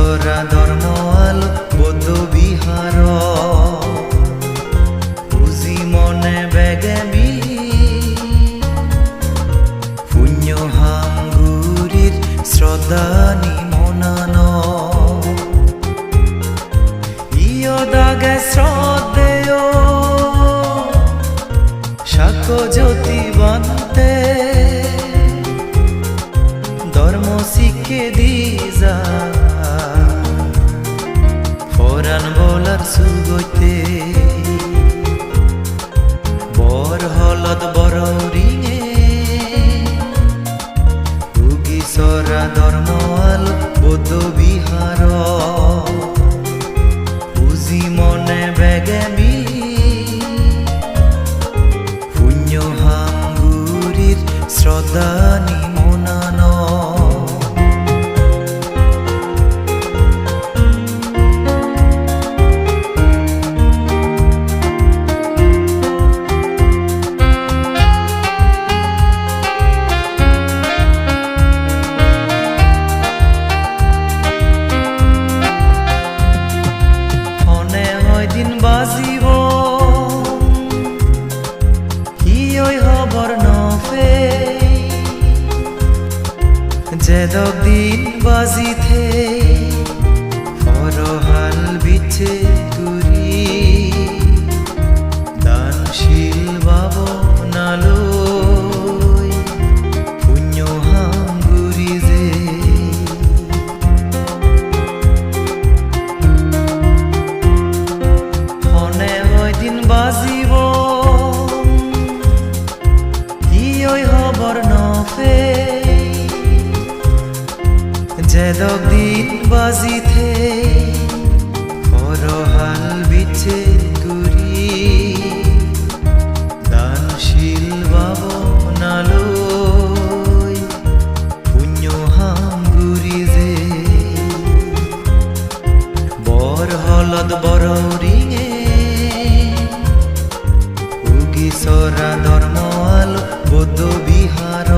সরা ধর্ম আলো বৌদ্ধ বিহার বুঝি মনে বেগেবি পুণ্য হাঙ্গুরির শ্রদ্ধা নিমনান ইয় দাগে শ্রদ্ধেয়, সাক্ষ্য জ্যোতি বান্তে বলার সুগতে বর হলদ বড় রিঙে। উগি সরা ধর্ম আলো বৌদ্ধ বিহার। বুঝি মনে বেগেবি পুণ্য হাঙ্গুরির শ্রদ্ধা নিমনান যে দিন বাজিথে ফরহাল যে দিন বাজিথে ফরহাল বিছে তুরি দানশীল বাব নালই পুণ্য বড় রিঙে, উগি সরা ধর্ম আলো বৌদ্ধ বিহার।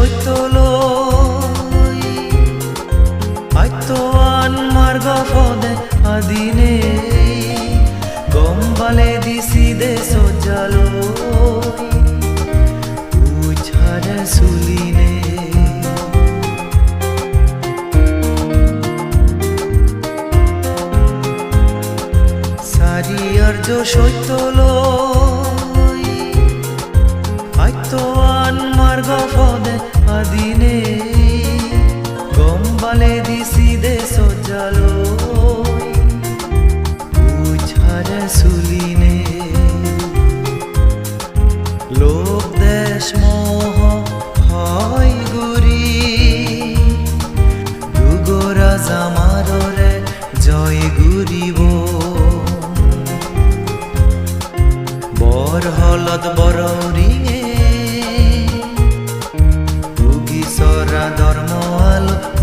আর্য সৈতল আত্ময়ান মার্গ পদে আদিনে গম্বালে দিছি দে সজালো উছারে আত্ময়ান মার্গ আদিনে গম্বালে দিছি দে সজালো বুঝারে সুলিনে। লোক দেশ মোহ হয় গুরি। দুগরা জামাররে জয় গুরিব। বর হলদ বড়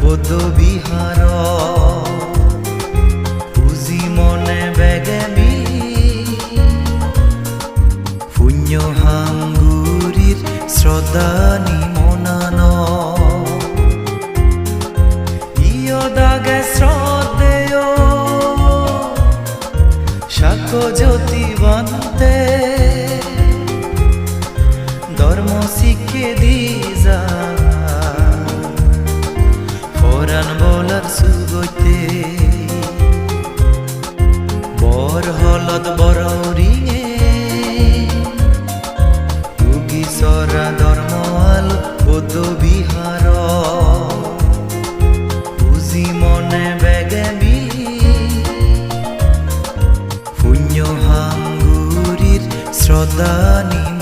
বৌদ্ধ বিহার। মনে বেগেবি পুণ্য হাঙ্গুরির শ্রদ্ধা নিমনান ইয় দাগে শ্রদ্ধেয়। সাক্ষ্য জ্যোতি বান্তে ধর্ম শিখে দিজা ফরান জানবলার সুগতে বর হলত বর রিঙে উগি সরা ধর্মাল পদ মনে বেগে মিলি পুণ্য হাঙ্গুরির শ্রদ্ধা নিম